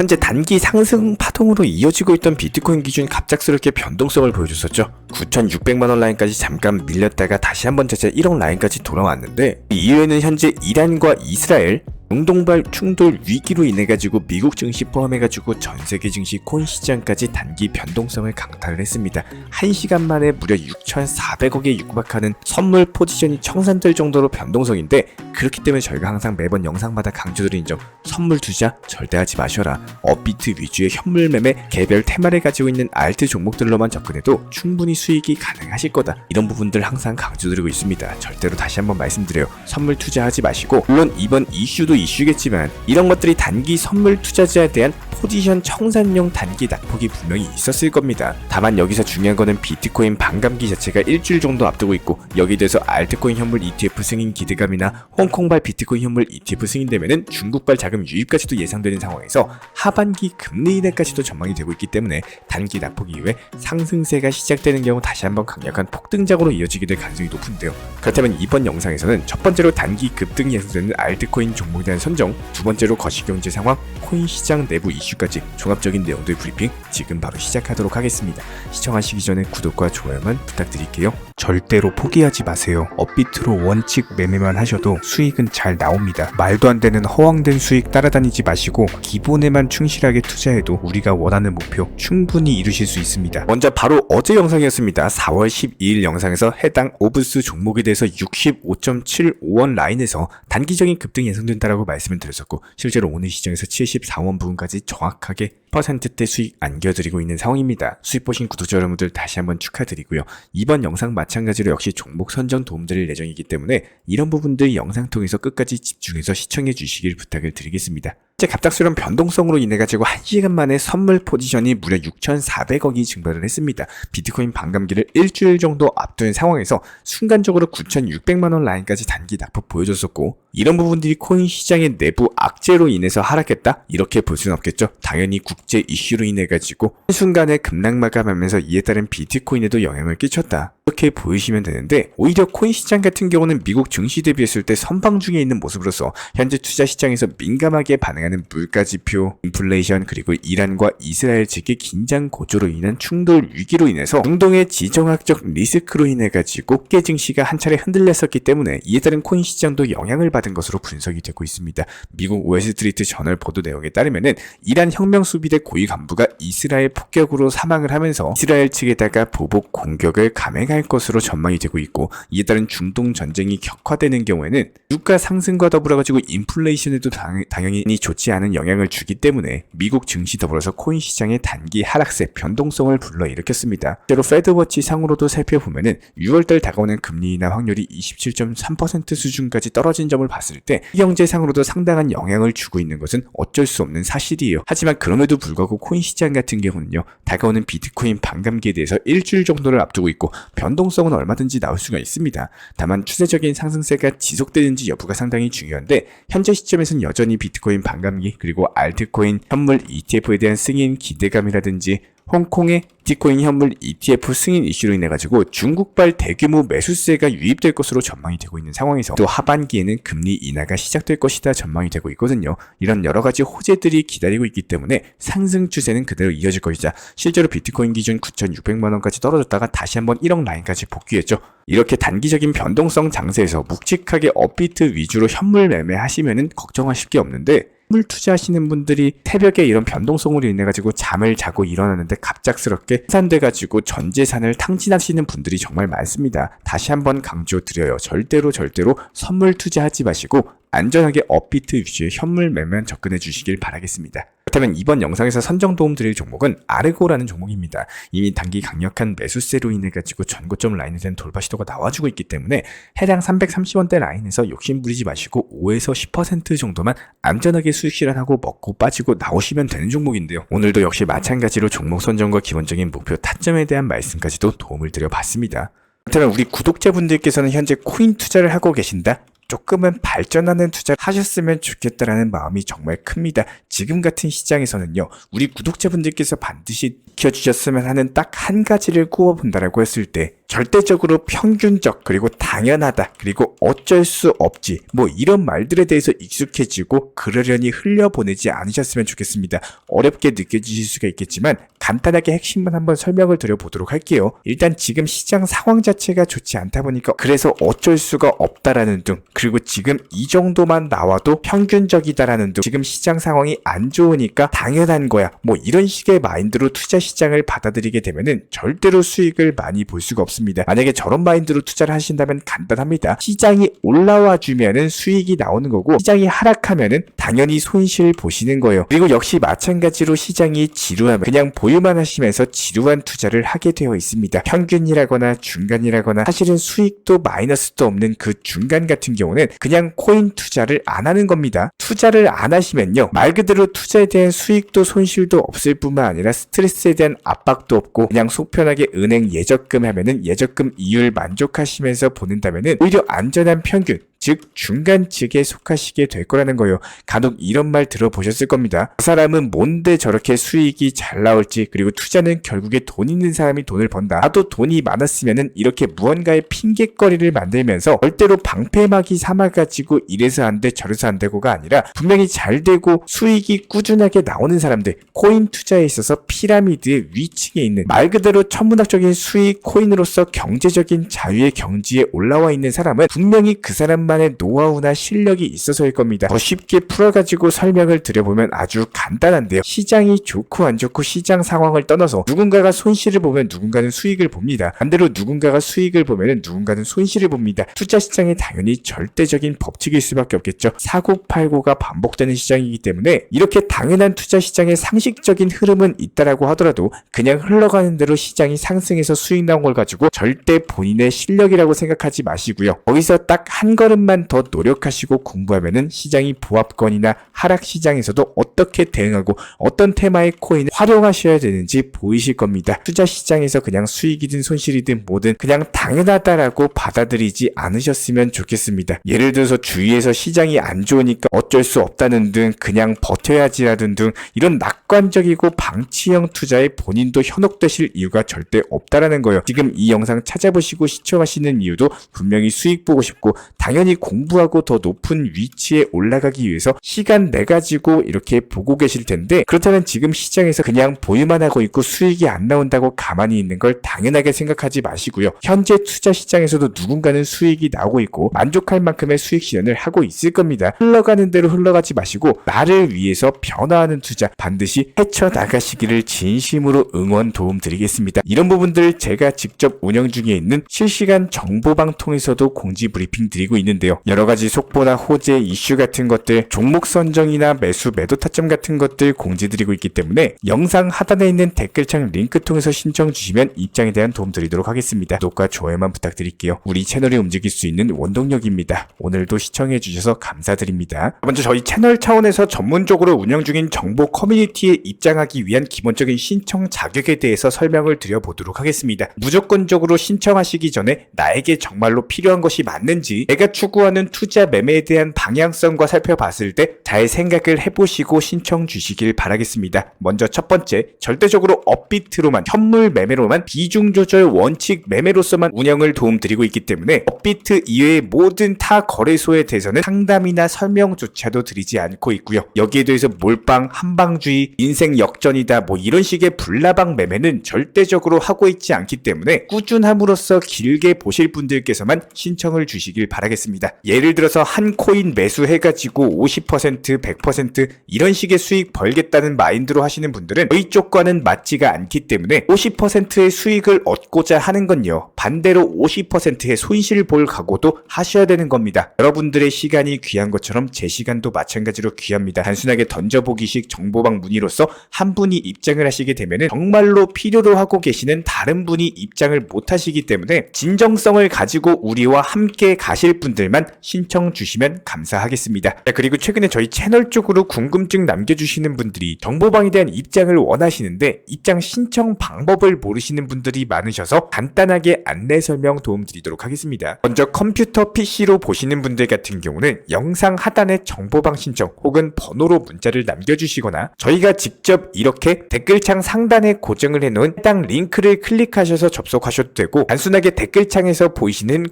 현재 단기 상승 파동으로 이어지고 있던 비트코인 기준 갑작스럽게 변동성을 보여줬었죠. 9,600만 원 라인까지 잠깐 밀렸다가 다시 한번 제자 1억 라인까지 돌아왔는데 이 이후에는 현재 이란과 이스라엘 중동발 충돌 위기로 인해 가지고 미국 증시 포함해 가지고 전 세계 증시 코인 시장까지 단기 변동성을 강타를 했습니다. 1시간 만에 무려 6,400억에 육박하는 선물 포지션이 청산될 정도로 변동성인데 그렇기 때문에 저희가 항상 매번 영상마다 강조드리는 점 선물 투자 절대 하지 마셔라. 업비트 위주의 현물 매매 개별 테마를 가지고 있는 알트 종목들로만 접근해도 충분히 수익이 가능하실 거다. 이런 부분들 항상 강조드리고 있습니다. 절대로 다시 한번 말씀드려요. 선물 투자하지 마시고 물론 이번 이슈도 이슈겠지만 이런 것들이 단기 선물 투자자에 대한 포지션 청산용 단기 낙폭이 분명히 있었을 겁니다. 다만 여기서 중요한 거는 비트코인 반감기 자체가 일주일 정도 앞두고 있고 여기에 대해서 알트코인 현물 ETF 승인 기대감이나 홍콩발 비트코인 현물 ETF 승인되면은 중국발 자금 유입까지도 예상되는 상황에서 하반기 금리 인하까지도 전망이 되고 있기 때문에 단기 낙폭 이후에 상승세가 시작되는 경우 다시 한번 강력한 폭등작으로 이어지게 될 가능성이 높은데요. 그렇다면 이번 영상에서는 첫 번째로 단기 급등이 예상되는 알트코인 종목에 대한 선정, 두 번째로 거시경제 상황, 코인 시장 내부 이슈까지 종합적인 내용들 브리핑 지금 바로 시작하도록 하겠습니다. 시청하시기 전에 구독과 좋아요만 부탁드릴게요. 절대로 포기하지 마세요. 업비트로 원칙 매매만 하셔도 수익은 잘 나옵니다. 말도 안 되는 허황된 수익 따라다니지 마시고 기본에만 충실하게 투자해도 우리가 원하는 목표 충분히 이루실 수 있습니다. 먼저 바로 어제 영상이었습니다. 4월 12일 영상에서 해당 오브스 종목에 대해서 65.75원 라인에서 단기적인 급등이 예상된다라고 말씀을 드렸었고 실제로 오늘 시장에서 74원 부근까지 정확하게 퍼센트대 수익 안겨드리고 있는 상황입니다. 수익 보신 구독자 여러분들 다시 한번 축하드리고요. 이번 영상 마찬가지로 역시 종목 선정 도움드릴 예정이기 때문에 이런 부분들 영상 통해서 끝까지 집중해서 시청해 주시길 부탁을 드리겠습니다. 이제 갑작스러운 변동성으로 인해 가지고 1시간 만에 선물 포지션이 무려 6,400억이 증발을 했습니다. 비트코인 반감기를 일주일 정도 앞둔 상황에서 순간적으로 9,600만 원 라인까지 단기 낙폭 보여줬었고 이런 부분들이 코인 시장의 내부 악재로 인해서 하락했다 이렇게 볼 수는 없겠죠. 당연히 국제 이슈로 인해 가지고 순간에 급락 마감하면서 이에 따른 비트코인에도 영향을 끼쳤다. 이렇게 보이시면 되는데 오히려 코인 시장 같은 경우는 미국 증시 대비했을 때 선방 중에 있는 모습으로서 현재 투자 시장에서 민감하게 반응하는 물가 지표, 인플레이션 그리고 이란과 이스라엘 측의 긴장 고조로 인한 충돌 위기로 인해서 중동의 지정학적 리스크로 인해 가지고 국제 증시가 한 차례 흔들렸었기 때문에 이에 따른 코인 시장도 영향을 받은 것으로 분석이 되고 있습니다. 미국 웨스트리트 저널 보도 내용에 따르면은 이란 혁명 수비대 고위 간부가 이스라엘 폭격으로 사망을 하면서 이스라엘 측에다가 보복 공격을 감행할 것으로 전망이 되고 있고 이에 따른 중동 전쟁이 격화되는 경우에는 유가 상승과 더불어 가지고 인플레이션에도 당, 당연히 좋지 않은 영향을 주기 때문에 미국 증시 더불어서 코인 시장의 단기 하락세 변동성을 불러일으켰습니다. 실제로 페드워치 상으로도 살펴보면은 6월달 다가오는 금리 인하 확률이 27.3% 수준까지 떨어진 점을 봤을 때 경제상으로도 상당한 영향을 주고 있는 것은 어쩔 수 없는 사실이에요. 하지만 그럼에도 불구하고 코인 시장 같은 경우는요 다가오는 비트코인 반감기에 대해서 일주일 정도를 앞두고 있고 변동 성은 얼마든지 나올 수가 있습니다. 다만 추세적인 상승세가 지속되는지 여부가 상당히 중요한데 현재 시점에서는 여전히 비트코인 반감기 그리고 알트코인 현물 ETF에 대한 승인 기대감이라든지 홍콩의 비트코인 현물 ETF 승인 이슈로 인해 가지고 중국발 대규모 매수세가 유입될 것으로 전망이 되고 있는 상황에서 또 하반기에는 금리 인하가 시작될 것이다 전망이 되고 있거든요. 이런 여러 가지 호재들이 기다리고 있기 때문에 상승 추세는 그대로 이어질 것이자 실제로 비트코인 기준 9,600만 원까지 떨어졌다가 다시 한번 1억 라인까지 복귀했죠. 이렇게 단기적인 변동성 장세에서 묵직하게 업비트 위주로 현물 매매하시면은 걱정하실 게 없는데 물 투자하시는 분들이 새벽에 이런 변동성으로 인해 가지고 잠을 자고 일어나는데 갑작스럽게 산돼 가지고 전 재산을 탕진하시는 분들이 정말 많습니다. 다시 한번 강조드려요. 절대로 절대로 선물 투자하지 마시고 안전하게 업비트 위주의 현물 매매만 접근해 주시길 바라겠습니다. 그렇다면 이번 영상에서 선정 도움 드릴 종목은 아르고라는 종목입니다. 이미 단기 강력한 매수세로 인해 가지고 전고점 라인에 대한 돌파 시도가 나와주고 있기 때문에 해당 330원대 라인에서 욕심 부리지 마시고 5에서 10% 정도만 안전하게 수익 실현하고 먹고 빠지고 나오시면 되는 종목인데요. 오늘도 역시 마찬가지로 종목 선정과 기본적인 목표 타점에 대한 말씀까지도 도움을 드려봤습니다. 그렇다면 우리 구독자분들께서는 현재 코인 투자를 하고 계신다? 조금은 발전하는 투자를 하셨으면 좋겠다라는 마음이 정말 큽니다. 지금 같은 시장에서는요, 우리 구독자분들께서 반드시 지켜주셨으면 하는 딱 한 가지를 꼽아본다라고 했을 때, 절대적으로 평균적 그리고 당연하다 그리고 어쩔 수 없지 뭐 이런 말들에 대해서 익숙해지고 그러려니 흘려보내지 않으셨으면 좋겠습니다. 어렵게 느껴지실 수가 있겠지만 간단하게 핵심만 한번 설명을 드려보도록 할게요. 일단 지금 시장 상황 자체가 좋지 않다 보니까 그래서 어쩔 수가 없다라는 등 그리고 지금 이 정도만 나와도 평균적이다라는 등 지금 시장 상황이 안 좋으니까 당연한 거야 뭐 이런 식의 마인드로 투자 시장을 받아들이게 되면은 절대로 수익을 많이 볼 수가 없습니다. 만약에 저런 마인드로 투자를 하신다면 간단합니다. 시장이 올라와 주면은 수익이 나오는 거고 시장이 하락하면은 당연히 손실 보시는 거예요. 그리고 역시 마찬가지로 시장이 지루하면 그냥 보유만 하시면서 지루한 투자를 하게 되어 있습니다. 평균이라거나 중간이라거나 사실은 수익도 마이너스도 없는 그 중간 같은 경우는 그냥 코인 투자를 안 하는 겁니다. 투자를 안 하시면요. 말 그대로 투자에 대한 수익도 손실도 없을 뿐만 아니라 스트레스에 대한 압박도 없고 그냥 속 편하게 은행 예적금 하면은 예적금 이율 만족하시면서 보낸다면은 오히려 안전한 평균 즉 중간 측에 속하시게 될 거라는 거예요. 간혹 이런 말 들어보셨을 겁니다. 그 사람은 뭔데 저렇게 수익이 잘 나올지 그리고 투자는 결국에 돈 있는 사람이 돈을 번다. 나도 돈이 많았으면은 이렇게 무언가의 핑계거리를 만들면서 절대로 방패막이 삼아가지고 이래서 안 돼 저래서 안 되고가 아니라 분명히 잘 되고 수익이 꾸준하게 나오는 사람들 코인 투자에 있어서 피라미드의 위층에 있는 말 그대로 천문학적인 수익 코인으로서 경제적인 자유의 경지에 올라와 있는 사람은 분명히 그 사람 만의 노하우나 실력이 있어서일 겁니다. 더 쉽게 풀어가지고 설명을 드려보면 아주 간단한데요. 시장이 좋고 안 좋고 시장 상황을 떠나서 누군가가 손실을 보면 누군가는 수익을 봅니다. 반대로 누군가가 수익을 보면 누군가는 손실을 봅니다. 투자 시장이 당연히 절대적인 법칙일 수밖에 없겠죠. 사고 팔고가 반복되는 시장이기 때문에 이렇게 당연한 투자 시장의 상식적인 흐름은 있다라고 하더라도 그냥 흘러가는 대로 시장이 상승해서 수익 나온 걸 가지고 절대 본인의 실력이라고 생각하지 마시고요. 거기서 딱 한 걸음 조금만 더 노력하시고 공부하면은 시장이 보합권이나 하락 시장에서도 어떻게 대응하고 어떤 테마의 코인을 활용하셔야 되는지 보이실 겁니다. 투자 시장에서 그냥 수익이든 손실이든 뭐든 그냥 당연하다라고 받아들이지 않으셨으면 좋겠습니다. 예를 들어서 주위에서 시장이 안 좋으니까 어쩔 수 없다는 등 그냥 버텨야지라든 등 이런 낙관적이고 방치형 투자에 본인도 현혹되실 이유가 절대 없다라는 거예요. 지금 이 영상 찾아보시고 시청하시는 이유도 분명히 수익 보고 싶고 당연히 공부하고 더 높은 위치에 올라가기 위해서 시간 내 가지고 이렇게 보고 계실 텐데 그렇다면 지금 시장에서 그냥 보유만 하고 있고 수익이 안 나온다고 가만히 있는 걸 당연하게 생각하지 마시고요. 현재 투자 시장에서도 누군가는 수익이 나오고 있고 만족할 만큼의 수익 실현을 하고 있을 겁니다. 흘러가는 대로 흘러가지 마시고 나를 위해서 변화하는 투자 반드시 헤쳐나가시기를 진심으로 응원 도움 드리겠습니다. 이런 부분들 제가 직접 운영 중에 있는 실시간 정보방 통해서도 공지 브리핑 드리고 있는데 요. 여러 가지 속보나 호재 이슈 같은 것들, 종목 선정이나 매수 매도 타점 같은 것들 공지 드리고 있기 때문에 영상 하단에 있는 댓글창 링크 통해서 신청 주시면 입장에 대한 도움 드리도록 하겠습니다. 구독과 좋아요만 부탁드릴게요. 우리 채널이 움직일 수 있는 원동력입니다. 오늘도 시청해 주셔서 감사드립니다. 먼저 저희 채널 차원에서 전문적으로 운영 중인 정보 커뮤니티에 입장하기 위한 기본적인 신청 자격에 대해서 설명을 드려보도록 하겠습니다. 무조건적으로 신청하시기 전에 나에게 정말로 필요한 것이 맞는지 내가 추 구하는 투자 매매에 대한 방향성과 살펴봤을 때 잘 생각을 해보시고 신청 주시길 바라겠습니다. 먼저 첫 번째, 절대적으로 업비트로만, 현물 매매로만, 비중 조절 원칙 매매로서만 운영을 도움드리고 있기 때문에 업비트 이외의 모든 타 거래소에 대해서는 상담이나 설명조차도 드리지 않고 있고요. 여기에 대해서 몰빵, 한방주의, 인생 역전이다 뭐 이런 식의 불나방 매매는 절대적으로 하고 있지 않기 때문에 꾸준함으로써 길게 보실 분들께서만 신청을 주시길 바라겠습니다. 예를 들어서 한 코인 매수해가지고 50%, 100% 이런 식의 수익 벌겠다는 마인드로 하시는 분들은 저희 쪽과는 맞지가 않기 때문에 50%의 수익을 얻고자 하는 건요. 반대로 50%의 손실을 볼 각오도 하셔야 되는 겁니다. 여러분들의 시간이 귀한 것처럼 제 시간도 마찬가지로 귀합니다. 단순하게 던져보기식 정보방 문의로서 한 분이 입장을 하시게 되면 정말로 필요로 하고 계시는 다른 분이 입장을 못 하시기 때문에 진정성을 가지고 우리와 함께 가실 분들 만 분들만 신청 주시면 감사하겠습니다. 자, 그리고 최근에 저희 채널 쪽으로 궁금증 남겨주시는 분들이 정보방에 대한 입장을 원하시는데 입장 신청 방법을 모르시는 분들이 많으셔서 간단하게 안내 설명 도움드리도록 하겠습니다. 먼저 컴퓨터 PC로 보시는 분들 같은 경우는 영상 하단에 정보방 신청 혹은 번호로 문자를 남겨주시거나 저희가 직접 이렇게 댓글창 상단에 고정을 해놓은 해당 링크를 클릭하셔서 접속하셔도 되고 단순하게 댓글창에서 보이시는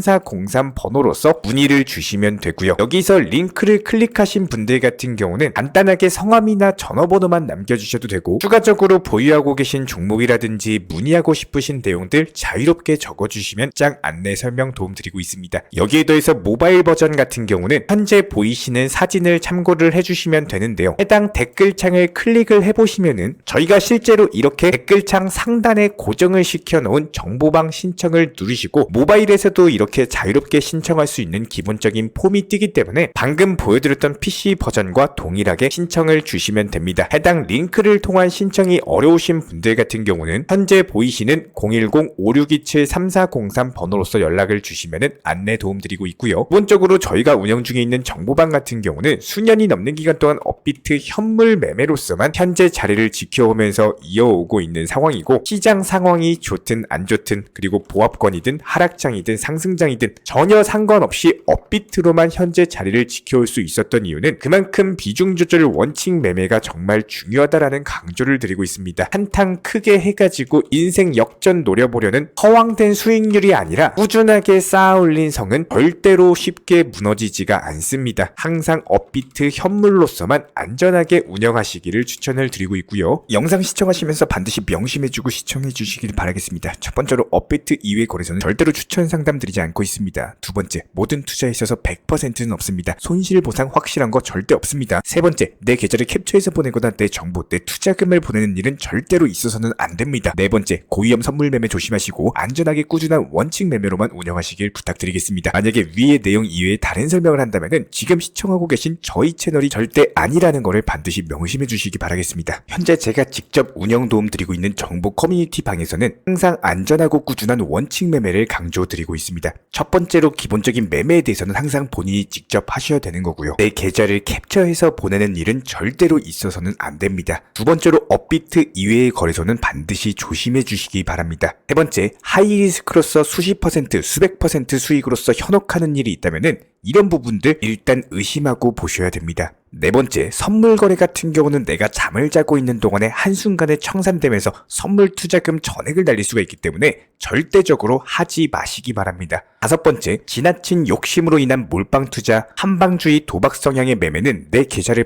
010-5627-3403 번호로서 문의를 주시면 되고요. 여기서 링크를 클릭하신 분들 같은 경우는 간단하게 성함이나 전화번호만 남겨주셔도 되고 추가적으로 보유하고 계신 종목이라든지 문의하고 싶으신 내용들 자유롭게 적어주시면 짱 안내 설명 도움드리고 있습니다. 여기에 더해서 모바일 버전 같은 경우는 현재 보이시는 사진을 참고를 해주시면 되는데요. 해당 댓글창을 클릭을 해보시면은 저희가 실제로 이렇게 댓글창 상단에 고정을 시켜놓은 정보방 신청을 누르시고 모바일에서도 이렇게 자유롭게 신청할 수 있는 기본적인 폼이 뜨기 때문에 방금 보여드렸던 PC 버전과 동일하게 신청을 주시면 됩니다. 해당 링크를 통한 신청이 어려우신 분들 같은 경우는 현재 보이시는 010-5627-3403 번호로서 연락을 주시면 안내 도움드리고 있고요. 기본적으로 저희가 운영 중에 있는 정보방 같은 경우는 수년이 넘는 기간 동안 업비트 현물 매매로서만 현재 자리를 지켜오면서 이어오고 있는 상황이고 시장 상황이 좋든 안 좋든 그리고 보합권이든 하락장이든 상승 장이든 전혀 상관없이 업비트로만 현재 자리를 지켜올 수 있었던 이유는 그만큼 비중 조절 원칙 매매가 정말 중요하다라는 강조를 드리고 있습니다. 한탕 크게 해가지고 인생 역전 노려보려는 허황된 수익률이 아니라 꾸준하게 쌓아올린 성은 절대로 쉽게 무너지지가 않습니다. 항상 업비트 현물로서만 안전하게 운영하시기를 추천을 드리고 있고요. 영상 시청하시면서 반드시 명심해주고 시청해 주시길 바라겠습니다. 첫 번째로 업비트 이외 거래소는 절대로 추천 상담 드리지 않고 있습니다. 두 번째, 모든 투자에 있어서 100%는 없습니다. 손실 보상 확실한 거 절대 없습니다. 세 번째, 내 계좌를 캡처해서 보내거나 내 정보, 내 투자금을 보내는 일은 절대로 있어서는 안 됩니다. 네 번째, 고위험 선물 매매 조심하시고 안전하게 꾸준한 원칙 매매로만 운영하시길 부탁드리겠습니다. 만약에 위의 내용 이외에 다른 설명을 한다면은 지금 시청하고 계신 저희 채널이 절대 아니라는 것을 반드시 명심해 주시기 바라겠습니다. 현재 제가 직접 운영 도움 드리고 있는 정보 커뮤니티 방에서는 항상 안전하고 꾸준한 원칙 매매를 강조 드리고 있습니다. 첫 번째로 기본적인 매매에 대해서는 항상 본인이 직접 하셔야 되는 거고요. 내 계좌를 캡처해서 보내는 일은 절대로 있어서는 안 됩니다. 두 번째로 업비트 이외의 거래소는 반드시 조심해 주시기 바랍니다. 세 번째, 하이리스크로서 수십 퍼센트, 수백 퍼센트 수익으로서 현혹하는 일이 있다면은 이런 부분들 일단 의심하고 보셔야 됩니다. 네 번째, 선물 거래 같은 경우는 내가 잠을 자고 있는 동안에 한순간에 청산되면서 선물 투자금 전액을 날릴 수가 있기 때문에 절대적으로 하지 마시기 바랍니다. 다섯 번째, 지나친 욕심으로 인한 몰빵 투자, 한방주의 도박 성향의 매매는 내 계좌를